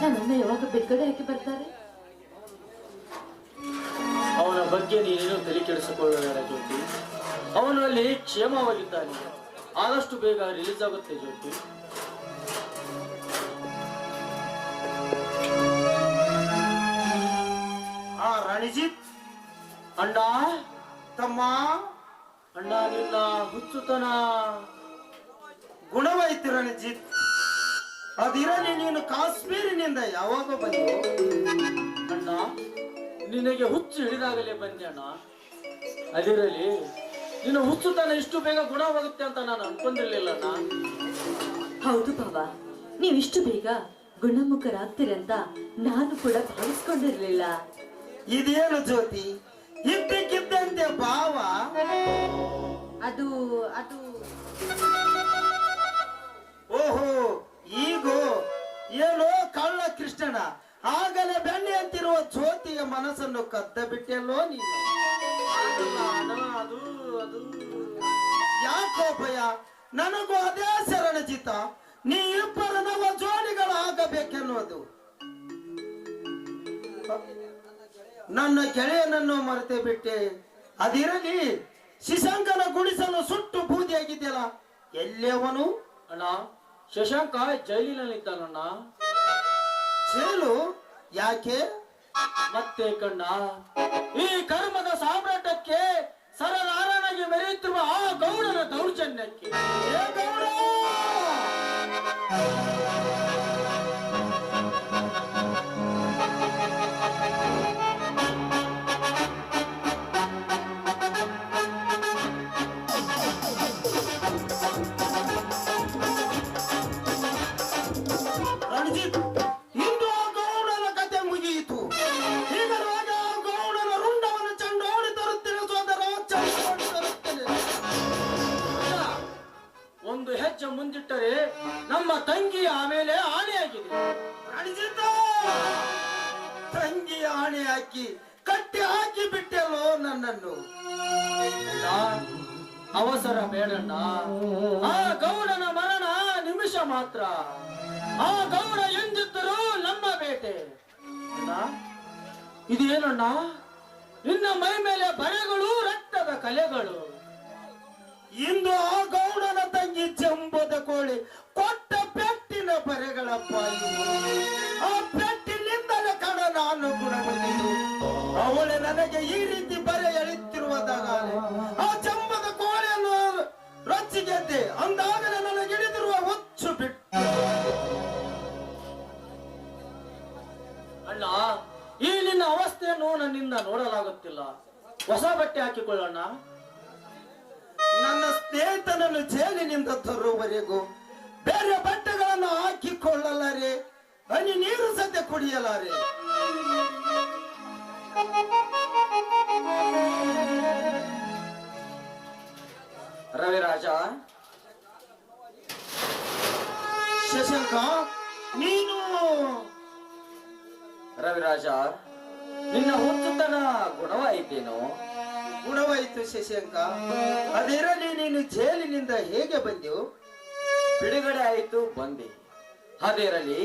ನನ್ನನ್ನ ಯಾವಾಗ ಬಿಡುಗಡೆ ಹಾಕಿ ಅವನ ಬಗ್ಗೆ ನೀನೇನು ತಲೆ ಕೆಡಿಸಿಕೊಳ್ಳಬೇಡ ಜ್ಯೋತಿ. ಅವನು ಅಲ್ಲಿ ಕ್ಷೇಮವಾಗಿದ್ದಾನೆ. ಆದಷ್ಟು ಬೇಗ ರಿಲೀಸ್ ಆಗುತ್ತೆ ಜ್ಯೋತಿ. ಆ ರಣಜಿತ್ ಅಣ್ಣ, ತಮ್ಮ, ಅಣ್ಣ ನಿನ್ನ ಹುಚ್ಚುತನ. ಗುಣವಾಯ್ತು ರಣಜಿತ್ ಅದಿರಲಿ ನೀನು ಕಾಶ್ಮೀರಿನಿಂದ ಯಾವಾಗ ಬಂದು ಅಣ್ಣ ನಿನಗೆ ಹುಚ್ಚು ಹಿಡಿದಾಗಲೇ ಬಂದೆ ಅಣ್ಣ. ಅದಿರಲಿ ನಿನ್ನ ಹುಚ್ಚುತನ ಇಷ್ಟು ಬೇಗ ಗುಣವಾಗುತ್ತೆ ಅಂತ ನಾನು ಅನ್ಕೊಂಡಿರ್ಲಿಲ್ಲ ಅಣ್ಣ. ಹೌದು ಬಾಬಾ ನೀವಿಷ್ಟು ಬೇಗ ಗುಣಮುಖರಾಗ್ತೀರಂತ ನಾನು ಕೂಡ ಭಾವಿಸ್ಕೊಂಡಿರ್ಲಿಲ್ಲ. ಇದೇನು ಜ್ಯೋತಿ? ಇದ್ದಕ್ಕಿದ್ದಂತೆ ಭಾವ ಅದು ಅದು ಓಹೋ, ಈಗೋ, ಏನೋ ಕಳ್ಳ ಕೃಷ್ಣನ. ಆಗಲೇ ಬೆಣ್ಣೆ ಅಂತಿರುವ ಜ್ಯೋತಿಯ ಮನಸ್ಸನ್ನು ಕದ್ದ ಬಿಟ್ಟೆಲ್ಲೋ ನೀನು. ಯಾಕೋ ಭಯ? ನನಗೂ ಅದೇ ಶರಣಜಿತ. ನೀ ಇಬ್ಬರ ನವ ಜೋಡಿಗಳಾಗಬೇಕೆನ್ನುವುದು. ನನ್ನ ಗೆಳೆಯನನ್ನು ಮರೆತೇ ಬಿಟ್ಟೆ. ಅದಿರಲಿ, ಶಿಶಂಕನ ಗುಡಿಸಲು ಸುಟ್ಟು ಬೂದಿಯಾಗಿದೆಯಲ್ಲ. ಎಲ್ಲೇವನು ಅಣ್ಣ? ಶಶಾಂಕ ಜೈಲಿನಲ್ಲಿದ್ದಾನಣ್ಣ. ಜೈಲು ಯಾಕೆ? ಮತ್ತೆ ಕಣ್ಣ ಈ ಕರ್ಮದ ಸಾಮ್ರಾಟಕ್ಕೆ ಸರನಾರಾಯಣಗೆ ಮೆರೆಯುತ್ತಿರುವ ಆ ಗೌಡನ ದೌರ್ಜನ್ಯಕ್ಕೆ. ಗೌಡ! ಬೇಡಣ್ಣ ಆ ಗೌಡನ ಮರಣ ನಿಮಿಷ ಮಾತ್ರ. ಆ ಗೌಡ ಎಂದಿದ್ದರೂ ನಮ್ಮ ಬೇಟೆ. ಇದೇನಣ್ಣ ನಿನ್ನ ಮೈ ಮೇಲೆ ಬರೆಗಳು, ರಕ್ತದ ಕಲೆಗಳು. ಇಂದು ಆ ಗೌಡನ ತಂಗಿ ಜಂಬದ ಕೋಳಿ ಕೊಟ್ಟ ಪೆಟ್ಟಿನ ಬರೆಗಳಪ್ಪ. ಆ ಪೆಟ್ಟಿನಿಂದಲೇ ಕಣ ನಾನು ಗುಣಗೊಂಡಿದ್ದು ಅವಳೆ ನನಗೆ ಈ ರೀತಿ ರೊಚ್ಚಿಗೆದ್ದೆ ಅಂದಾಗಲೇ ನನಗೆ ಹಿಡಿದಿರುವ ಹುಚ್ಚು ಬಿಟ್ಟು. ಅಣ್ಣ, ಈ ನಿನ್ನ ಅವಸ್ಥೆಯನ್ನು ನನ್ನಿಂದ ನೋಡಲಾಗುತ್ತಿಲ್ಲ. ಹೊಸ ಬಟ್ಟೆ ಹಾಕಿಕೊಳ್ಳೋಣ. ನನ್ನ ಸ್ನೇಹಿತನನ್ನು ಜೇಲಿನಿಂದ ತರುವವರೆಗೂ ಬೇರೆ ಬಟ್ಟೆಗಳನ್ನು ಹಾಕಿಕೊಳ್ಳಲಾರೆ, ಹನಿ ನೀರು ಸದ್ಯ ಕುಡಿಯಲಾರೆ. ರವಿರಾಜ ನಿನ್ನ ಹುಚ್ಚುತನ ಗುಣವಾಯಿತೇನೋ? ಗುಣವಾಯಿತು ಶಶಾಂಕ ಅದಿರಲಿ ನೀನು ಜೈಲಿನಿಂದ ಹೇಗೆ ಬಂದೆವು? ಬಿಡುಗಡೆ ಆಯಿತು ಬಂದೆ. ಅದಿರಲಿ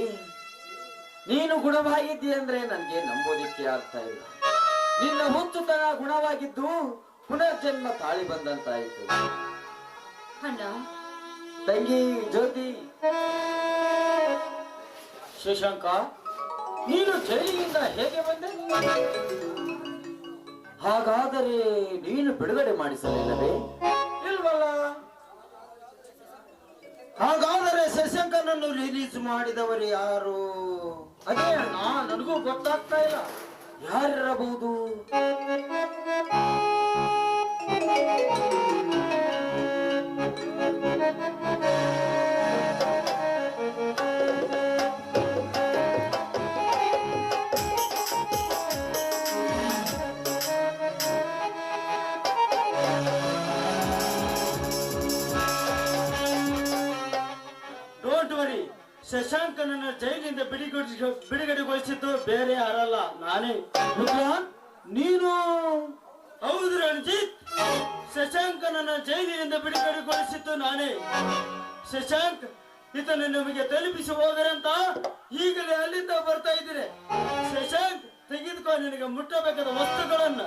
ನೀನು ಗುಣವಾಗಿದ್ದಿ ಅಂದ್ರೆ ನನಗೆ ನಂಬೋದಿಕ್ಕೆ ಆಗ್ತಾ ಇಲ್ಲ. ನಿನ್ನ ಹುಚ್ಚುತನ ಗುಣವಾಗಿದ್ದು ಪುನರ್ಜನ್ಮ ತಾಳಿ ಬಂದಂತಾಯಿತು. ಅಣ್ಣ. ತಂಗಿ ಜ್ಯೋತಿ. ಶಶಾಂಕ ನೀನು ಜೈಲಿನಿಂದ ಹೇಗೆ ಬಂದೆ? ಹಾಗಾದರೆ ನೀನು ಬಿಡುಗಡೆ ಮಾಡಿಸಲಿಲ್ಲವೇ? ಇಲ್ವಲ್ಲ. ಹಾಗಾದರೆ ಶಶಾಂಕನನ್ನು ರಿಲೀಸ್ ಮಾಡಿದವರು ಯಾರು? ಅದೇ ನಾ ನನಗೂ ಗೊತ್ತಾಗ್ತಾ ಇಲ್ಲ. ಯಾರಿರಬಹುದು? ವರಿ ಶಶಾಂಕನನ್ನ ಜೈಲಿಂದ ಬಿಡಿಗೊಳಿಸಿ ಬಿಡುಗಡೆಗೊಳಿಸಿದ್ದು ಬೇರೆ ಯಾರಲ್ಲ, ನಾನೇ. ನೀನು? ಹೌದು ರಣಜಿತ್. ಶಶಾಂಕನನ್ನ ಜೈಲಿನಿಂದ ಬಿಡುಗಡೆಗೊಳಿಸಿದ್ದು ನಾನೇ. ಶಶಾಂಕ್ ಇದನ್ನು ನಿಮಗೆ ತಲುಪಿಸಿ ಹೋಗರಂತ ಈಗಲೇ ಅಲ್ಲಿಂದ ಬರ್ತಾ ಇದ್ದೀರಿ. ಶಶಾಂಕ್ ತೆಗೆದುಕೊಂಡು ನಿನಗೆ ಮುಟ್ಟಬೇಕಾದ ವಸ್ತುಗಳನ್ನ.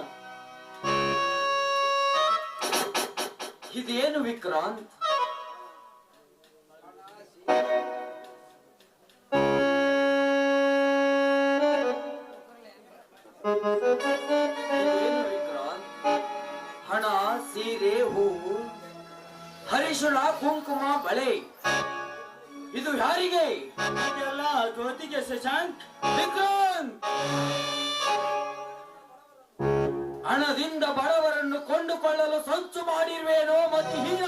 ಇದೇನು ವಿಕ್ರಾಂತ್? ಹರಿಶುಳ ಕುಂಕುಮ ಬಳೆ ಇದು ಯಾರಿಗೆ? ಜ್ಯೋತಿಗೆ ಶಶಾಂಕ್ ಹಣದಿಂದ ಬಡವರನ್ನು ಕೊಂಡುಕೊಳ್ಳಲು ಸಂಚು ಮಾಡಿರುವೇನೋ ಮತ್ತು ಹೀನ.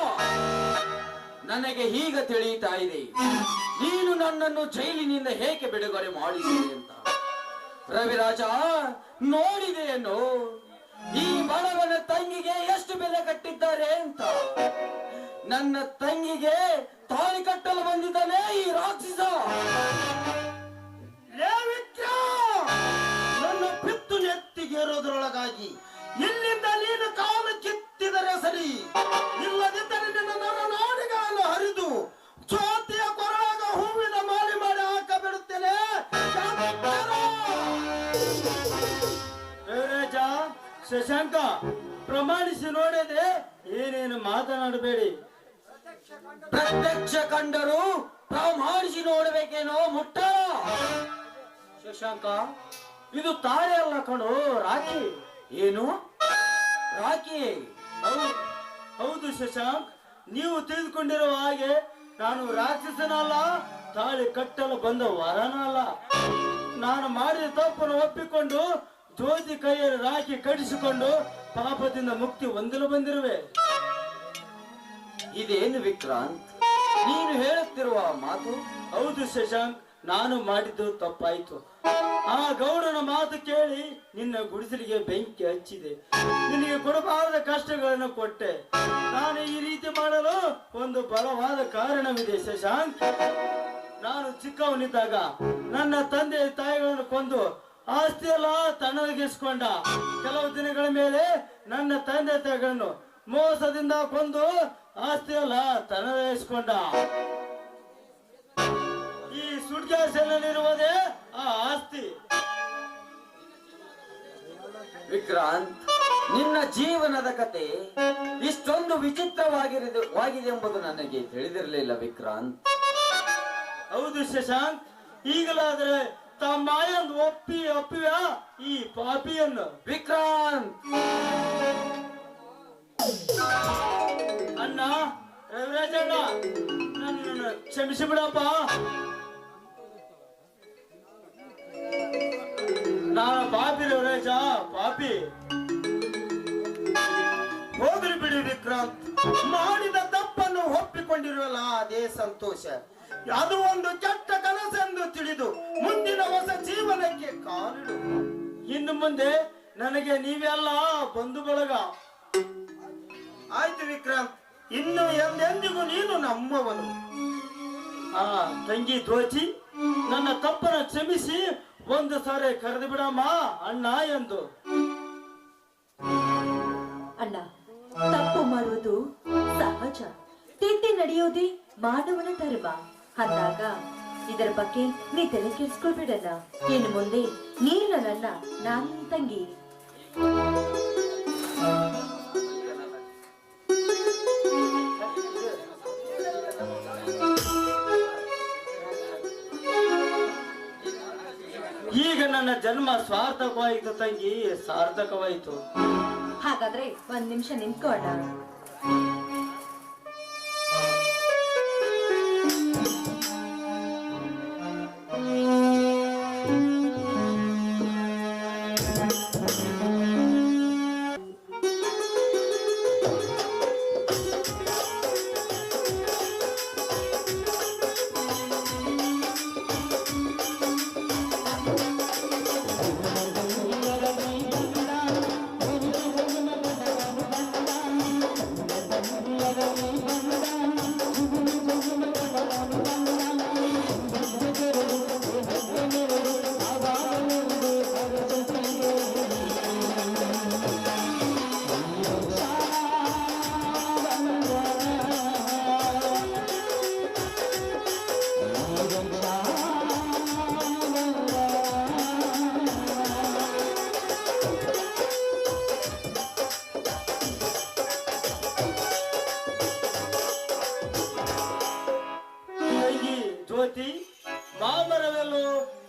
ನನಗೆ ಈಗ ತಿಳಿಯುತ್ತಾ ಇದೆ. ನೀನು ನನ್ನನ್ನು ಜೈಲಿನಿಂದ ಹೇಗೆ ಬಿಡುಗಡೆ ಮಾಡಿದೆ ಅಂತ. ರವಿರಾಜ ನೋಡಿದೆಯನ್ನು ಈ ಬಡವನ ತಂಗಿಗೆ ಎಷ್ಟು ಬೆಲೆ ಕಟ್ಟಿದ್ದಾರೆ ಅಂತ. ನನ್ನ ತಂಗಿಗೆ ತಾಳಿ ಕಟ್ಟಲು ಬಂದಿದ್ದಾನೆ ಈ ರಾಕ್ಷಸ. ನನ್ನ ಪಿತ್ತು ನೆತ್ತಿಗೇರೋದ್ರೊಳಗಾಗಿ ಪ್ರತ್ಯಕ್ಷ ಕಂಡರು ಮಾಡಿಸಿ ನೋಡಬೇಕೇನೋ ಮುಟ್ಟ ಶಶಾಂಕ, ಇದು ತಾಳೆ ಅಲ್ಲ ಕಣೋ, ರಾಖಿ. ಏನು? ರಾಕಿ ಹೌದು ಶಶಾಂಕ್, ನೀವು ತಿಳಿದುಕೊಂಡಿರುವ ಹಾಗೆ ನಾನು ರಾಕ್ಷಸನಲ್ಲ, ತಾಳಿ ಕಟ್ಟಲು ಬಂದ ವರನಲ್ಲ. ನಾನು ಮಾಡಿದ ತಪ್ಪನ್ನು ಒಪ್ಪಿಕೊಂಡು ಜ್ಯೋತಿ ಕೈಯಲ್ಲಿ ರಾಖಿ ಕಡಿಸಿಕೊಂಡು ಪಾಪದಿಂದ ಮುಕ್ತಿ ಹೊಂದಲು ಬಂದಿರುವೆ. ಇದೇನು ವಿಕ್ರಾಂತ್? ನೀನು ಹೇಳುತ್ತಿರುವ ಮಾತು ಹೌದು ಶಶಾಂಕ್, ನಾನು ಮಾಡಿದ್ದು ತಪ್ಪಾಯ್ತು. ಆ ಗೌಡನ ಮಾತು ಕೇಳಿ ನಿನ್ನ ಗುಡಿಸಲಿಗೆ ಬೆಂಕಿ ಹಚ್ಚಿದೆ. ನಿನಗೆ ಕೊಡಬಾರದ ಕಷ್ಟಗಳನ್ನು ಕೊಟ್ಟೆ. ನಾನು ಈ ರೀತಿ ಮಾಡಲು ಒಂದು ಬಲವಾದ ಕಾರಣವಿದೆ ಶಶಾಂಕ್. ನಾನು ಚಿಕ್ಕವನಿದ್ದಾಗ ನನ್ನ ತಂದೆ ತಾಯಿಗಳನ್ನು ಕೊಂದು ಆಸ್ತಿ ಎಲ್ಲ ತಣ್ಣಗಿಸಿಕೊಂಡ. ಕೆಲವು ದಿನಗಳ ಮೇಲೆ ನನ್ನ ತಂದೆ ತಾಯಿಗಳನ್ನು ಮೋಸದಿಂದ ಕೊಂದು ಆಸ್ತಿ ಅಲ್ಲ ತನ್ನದೇಸ್ಕೊಂಡ ಈ ಸುಡ್ಗಾಸಲ್ಲಿರುವುದೇ ಆ ಆಸ್ತಿ. ವಿಕ್ರಾಂತ್ ನಿನ್ನ ಜೀವನದ ಕತೆ ಇಷ್ಟೊಂದು ವಿಚಿತ್ರವಾಗಿರಿದೆ ವಾಗಿದೆ ಎಂಬುದು ನನಗೆ ತಿಳಿದಿರಲಿಲ್ಲ ವಿಕ್ರಾಂತ್. ಹೌದು ಶಶಾಂಕ್ ಈಗಲಾದ್ರೆ ತಮ್ಮಾಯಂದು ಒಪ್ಪಿ ಒಪ್ಪಿವ ಈ ಪಾಪಿಯನ್ನು. ವಿಕ್ರಾಂತ್! ರವಿರಾಜಣ್ಣ. ಕ್ಷಮಿಸಿ ಬಿಡಪ್ಪ ನಾನು ಪಾಪಿ ರವಿರಾಜ, ಪಾಪಿ. ಹೋದ್ರಿ ಬಿಡಿ ವಿಕ್ರಾಂತ್. ಮಾಡಿದ ತಪ್ಪನ್ನು ಒಪ್ಪಿಕೊಂಡಿರುವಲ್ಲ, ಅದೇ ಸಂತೋಷ. ಅದು ಒಂದು ಕೆಟ್ಟ ಕನಸೆಂದು ತಿಳಿದು ಮುಂದಿನ ಹೊಸ ಜೀವನಕ್ಕೆ ಕಾರಣ ಇನ್ನು ಮುಂದೆ ನನಗೆ ನೀವೆಲ್ಲ ಬಂಧು ಬಳಗ ಆಯ್ತು ವಿಕ್ರಾಂತ್. ಇನ್ನು ಎಂದೆಂದಿಗೂ ನೀನು ನಮ್ಮವನು. ಆ, ತಂಗಿ ದೋಚಿ ನನ್ನ ತಪ್ಪನ ಕ್ಷಮಿಸಿ ಒಂದು ಸಾರಿ ಕರೆದು ಬಿಡಮ್ಮ ಅಣ್ಣ ಎಂದು. ಅಣ್ಣ, ತಪ್ಪು ಮಾಡುವುದು ಸಹಜ. ತಿದ್ದಿ ನಡೆಯೋದೇ ಮಾನವನ ಧರ್ಮ. ಅಂದಾಗ ಇದರ ಬಗ್ಗೆ ನೀ ತಲೆ ಕೆಡಿಸ್ಕೊಳ್ಬಿಡಲ್ಲ ಇನ್ನು ಮುಂದೆ ನೀನು ನನ್ನ ನಾನು ತಂಗಿ. ನನ್ನ ಜನ್ಮ ಸಾರ್ಥಕವಾಯಿತು ತಂಗಿ ಸಾರ್ಥಕವಾಯಿತು. ಹಾಗಾದ್ರೆ ಒಂದ್ ನಿಮಿಷ ನಿಂತ್ಕೋ ಅಣ್ಣ ಬಾಬರವೆಲ್ಲೋ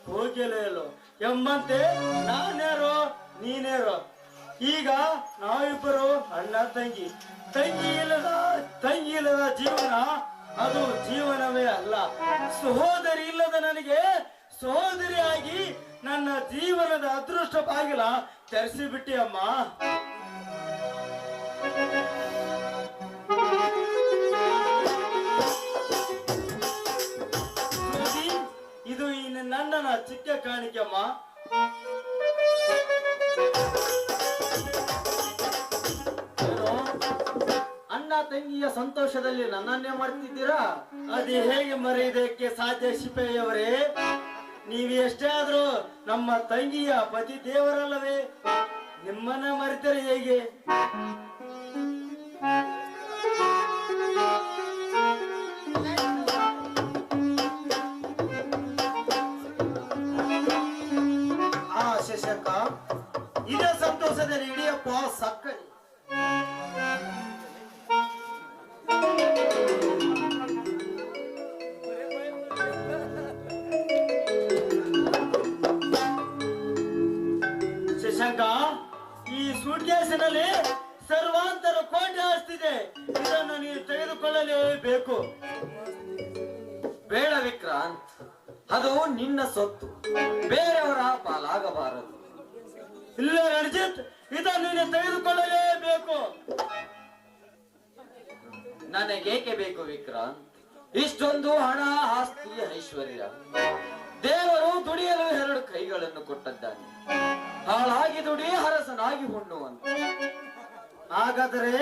ಹೋಗಿಲೆಲ್ಲೋ ಎಂಬಂತೆ ನಾನೇರೋ ನೀನೇರೋ. ಈಗ ನಾವಿಬ್ಬರು ಅಣ್ಣ, ತಂಗಿ. ತಂಗಿ ಇಲ್ಲದ ತಂಗಿ ಇಲ್ಲದ ಜೀವನ ಅದು ಜೀವನವೇ ಅಲ್ಲ. ಸಹೋದರಿ ಇಲ್ಲದ ನನಗೆ ಸಹೋದರಿಯಾಗಿ ನನ್ನ ಜೀವನದ ಅದೃಷ್ಟ ಬಾಗಿಲ ತೆರೆಸಿಬಿಟ್ಟಿ ಅಮ್ಮ. ಚಿಕ್ಕ ಕಾಣಿಕೆಮ್ಮ? ಅಣ್ಣ ತಂಗಿಯ ಸಂತೋಷದಲ್ಲಿ ನನ್ನನ್ನೇ ಮಾಡ್ತಿದ್ದೀರಾ ಅದು ಹೇಗೆ ಮರೆಯುವುದಕ್ಕೆ ಸಾಧ್ಯ ಶಿಪೆಯವರೇ? ನೀವು ಎಷ್ಟೇ ಆದ್ರೂ ನಮ್ಮ ತಂಗಿಯ ಪತಿ ದೇವರಲ್ಲವೇ? ನಿಮ್ಮನ್ನ ಮರೆತರೆ ಹೇಗೆ? ಸಂತೋಷದಲ್ಲಿ ಇಡಿಯಪ್ಪ ಸಕ್ಕರೆ ಶಶಾಂಕ, ಈ ಸೂಟ್ ಕೇಸಿನಲ್ಲಿ ಸರ್ವಾಂತರ ಕೋಟೆ ಆಸ್ತಿದೆ. ಇದನ್ನು ನೀವು ತೆಗೆದುಕೊಳ್ಳಲೇಬೇಕು ಬೇಡ ವಿಕ್ರಾಂತ್, ಅದು ನಿನ್ನ ಸೊತ್ತು. ಬೇರೆಯವರ ಪಾಲಾಗಬಾರದು. ಇಲ್ಲ ರಣಜಿತ್ ಇದನ್ನು ನೀನು ತೆಗೆದುಕೊಳ್ಳಲೇಬೇಕು. ನನಗೇಕೆ ಬೇಕು ವಿಕ್ರಾಂತ್? ಇಷ್ಟೊಂದು ಹಣ ಆಸ್ತಿ ಐಶ್ವರ್ಯ. ದೇವರು ದುಡಿಯಲು ಎರಡು ಕೈಗಳನ್ನು ಕೊಟ್ಟದ್ದಾನೆ. ಹಾಳಾಗಿ ದುಡಿ ಹರಸನಾಗಿ ಹುಣ್ಣುವಂತ. ಹಾಗಾದರೆ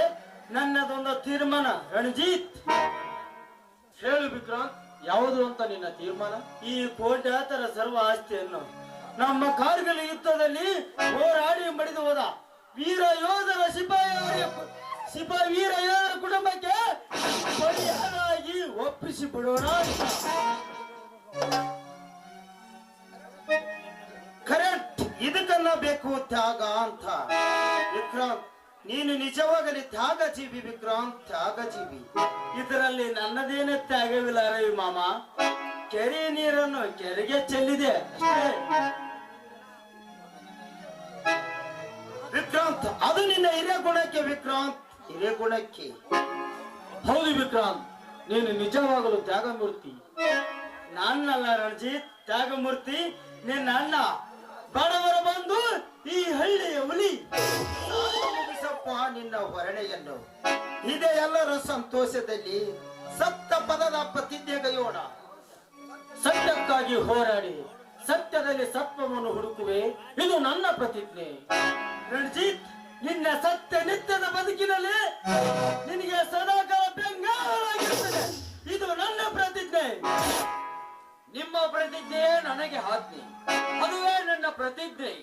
ನನ್ನದೊಂದು ತೀರ್ಮಾನ ರಣಜಿತ್. ಹೇಳು ವಿಕ್ರಾಂತ್ ಯಾವುದು ಅಂತ ನಿನ್ನ ತೀರ್ಮಾನ? ಈ ಕೋಟ್ಯಾತರ ಸರ್ವ ಆಸ್ತಿಯನ್ನು ನಮ್ಮ ಕಾರ್ಗಿಲ್ ಯುದ್ಧದಲ್ಲಿ ಹೋರಾಡಿ ಮಡಿದು ಹೋದ ವೀರ ಯೋಧರ ಸಿಪಾಯಿ ಸಿಪಾಯಿ ವೀರ ಯೋಧರ ಕುಟುಂಬಕ್ಕೆ ಪರಿಹಾರವಾಗಿ ಒಪ್ಪಿಸಿ ಬಿಡೋಣ. ಕರೆಕ್ಟ್ ಇದಕ್ಕನ್ನ ಬೇಕು ತ್ಯಾಗ ಅಂತ. ವಿಕ್ರಾಂತ್, ನೀನು ನಿಜವಾಗಲಿ ತ್ಯಾಗ ಜೀವಿ ವಿಕ್ರಾಂತ್ ತ್ಯಾಗ ಜೀವಿ ಇದರಲ್ಲಿ ನನ್ನದೇನೇ ತ್ಯಾಗವಿಲ್ಲ ರವಿ ಮಾಮ. ಕೆರೆ ನೀರನ್ನು ಕೆರೆಗೆ ಚೆಲ್ಲಿದೆ. ವಿಕ್ರಾಂತ್, ಅದು ನಿನ್ನ ಹಿರಿಯ ಗುಣಕ್ಕೆ ವಿಕ್ರಾಂತ್. ಹಿರಿಯ ಗುಣಕ್ಕೆ ಹೌದು ವಿಕ್ರಾಂತ್, ನೀನು ನಿಜವಾಗಲು ತ್ಯಾಗಮೂರ್ತಿ. ನನ್ನಲ್ಲ ನಾನಲ್ಲ ರಣಜಿತ್, ತ್ಯಾಗಮೂರ್ತಿ, ನಿನ್ನ ಅಣ್ಣ. ಬಡವರ ಬಂದು ಈ ಹಳ್ಳಿಯ ಹುಲಿ. ಮುಗಿಸಪ್ಪ ನಿನ್ನ ಹೊರಣೆಯನ್ನು. ಇದೆ ಎಲ್ಲರ ಸಂತೋಷದಲ್ಲಿ ಸಪ್ತ ಪದದ ಪ್ರತಿಜ್ಞೆಗೈಯೋಣ. ಸತ್ಯಕ್ಕಾಗಿ ಹೋರಾಡಿ, ಸತ್ಯದಲ್ಲಿ ಸತ್ವವನ್ನು ಹುಡುಕುವೆ. ಇದು ನನ್ನ ಪ್ರತಿಜ್ಞೆ. ರಣಜಿತ್, ನಿನ್ನ ಸತ್ಯ ನಿತ್ಯದ ಬದುಕಿನಲ್ಲಿ ನಿನಗೆ ಸದಾಕಾಲ ಬೆಂಗಾಲಾಗಿರುತ್ತದೆ ಇದು ನನ್ನ ಪ್ರತಿಜ್ಞೆ. ನಿಮ್ಮ ಪ್ರತಿಜ್ಞೆಯೇ ನನಗೆ ಆಜ್ಞೆ. ಅದುವೇ ನನ್ನ ಪ್ರತಿಜ್ಞೆ.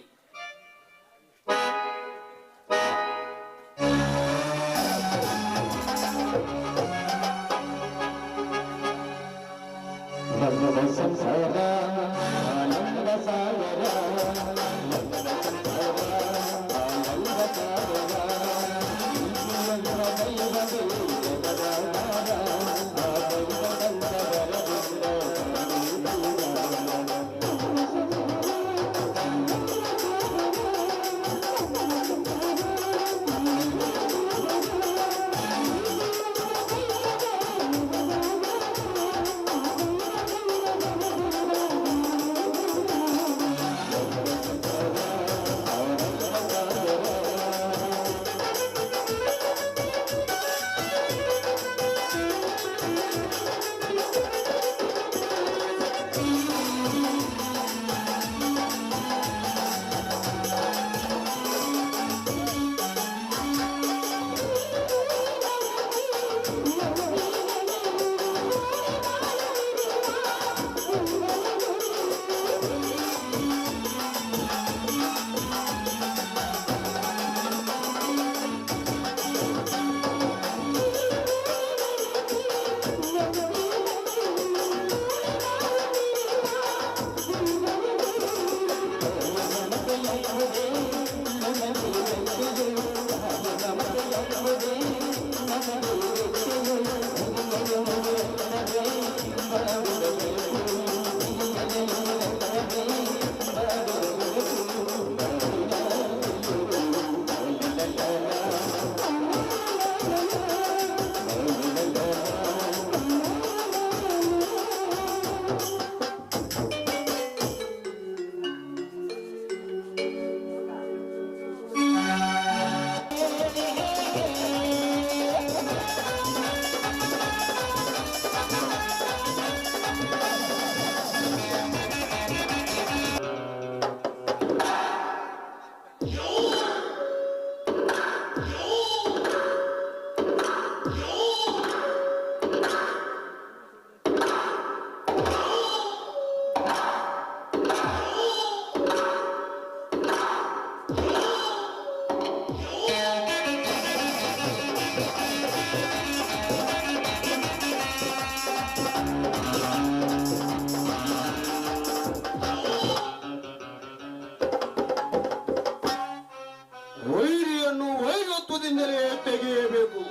ಹಿನ್ನೆಲೆ ತೆಗೆಯಬೇಕು.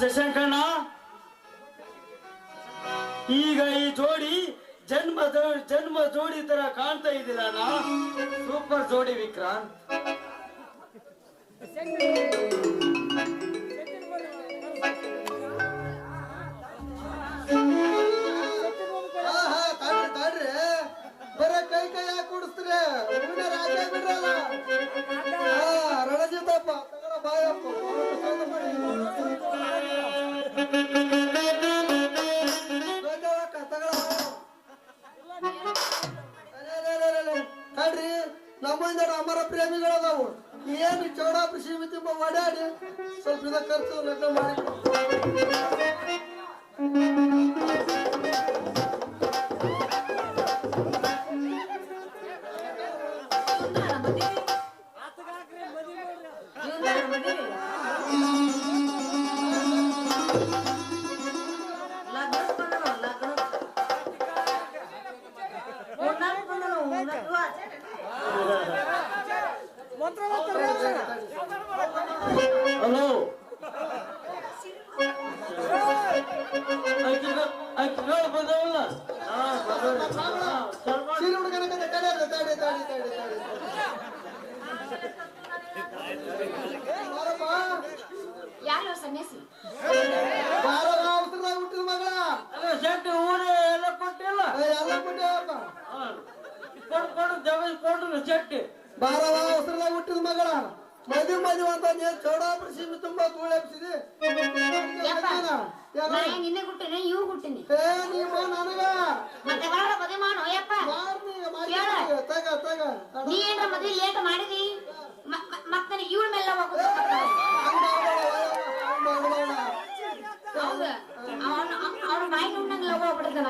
ಶಶಾಂಕಣ್ಣ. ಈಗ ಈ ಜೋಡಿ ಜನ್ಮ ಜನ್ಮ ಜೋಡಿ ತರ ಕಾಣ್ತಾ ಇದ್ದೀರಣ್ಣ ಸೂಪರ್ ಜೋಡಿ ವಿಕ್ರಾಂತ್. ಬರೇ ಕೈ ಕೈ ಯಾಕೆ ಕುಡಿಸ್ತೀರಿ ರಣಜಿತಪ್ಪ ಬಾಯಪ್ಪ. ನಮ್ಮಂದರ ಅಮರ ಪ್ರೇಮಿಗಳದಾವು. ಏನು ಚೌಡಾಪುರ ಸೀಮಿತಿ ಓಡಾಡಿ ಸ್ವಲ್ಪ ಇದ ಖರ್ಚು ಲೆಕ್ಕ ಮಾಡಿ ಜಮೀನ್ ಕೊಡು ಶೆಟ್ಟಿ ಬಾರವ ಅವಸರದಾಗ ಹುಟ್ಟಿದ ಮಗಳ ಮದುವೆ ಮದುವೆ ಅಂತ ನೀನ್ ಚೌಡಾಪುರ ಸೀಮೆ ತುಂಬಾ ಧೂಳೆಬ್ಸಿದಿ ಯಪ್ಪ ನಾ ಏನ್ ನಿನ್ನೆ ಹುಟ್ಟಿನಿ ಇವ್ ಹುಟ್ಟಿನಿ ಏ ನಿಮ್ಮ ನನಗ ಮತ್ತೆ ಬರೋಣ ಮದುವೆ ಮಾಡೋ ಯಪ್ಪ ಬಾರ್ ನೀ ಮಾಡಿ ಹೇಳ. ತಗ ತಗ ನೀ ಏನ್ರ ಮದ್ವೆ ಲೇಟ್ ಮಾಡಿದಿ ಮ- ಮ- ಮತ್ತ್ ನನಗೆ ಇವಳ ಮೇಲೆ ಹೋಗುದು ಹಂಗ್ ಮಾಡ್ಬೇಡ, ಹಂಗ್ ಮಾಡ್ಬೇಡ. ಹೌದ ಅವನ ಅವನ ಬಾಯಿ ನುಣ್ಣಂಗ್ ಲವ್ ಆಗ್ಬಿಡುತ್ತೆ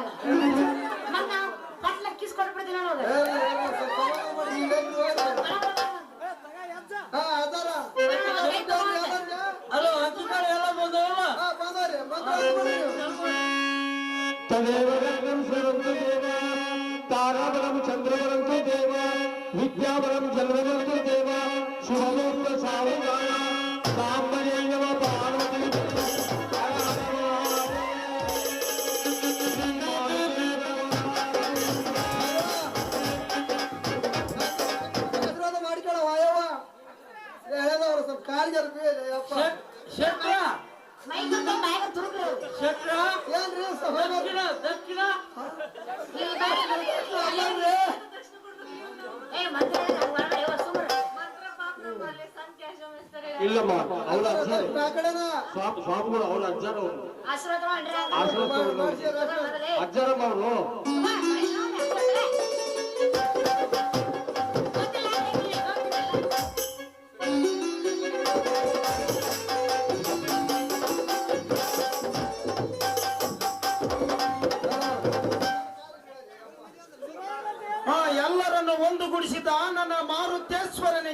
ಶೆಟ್ರ ಏನ್ರಿ ದಕ್ಷಿಣ ದಕ್ಷಿಣ. ಇಲ್ಲಮ್ಮ ಸ್ವಾಮಿ ಸ್ವಾಮಿಗಳು ಅವಳ ಅಜ್ಜರ ಅವರು ಆಶೀರ್ವಾದ ಅಜ್ಜರಮ್ಮ ಅವರು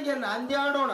ಮಾರುತೇಶ್ವರನಿಗೆ ನಂದ್ಯಾಡೋಣ ಆಡೋಣ.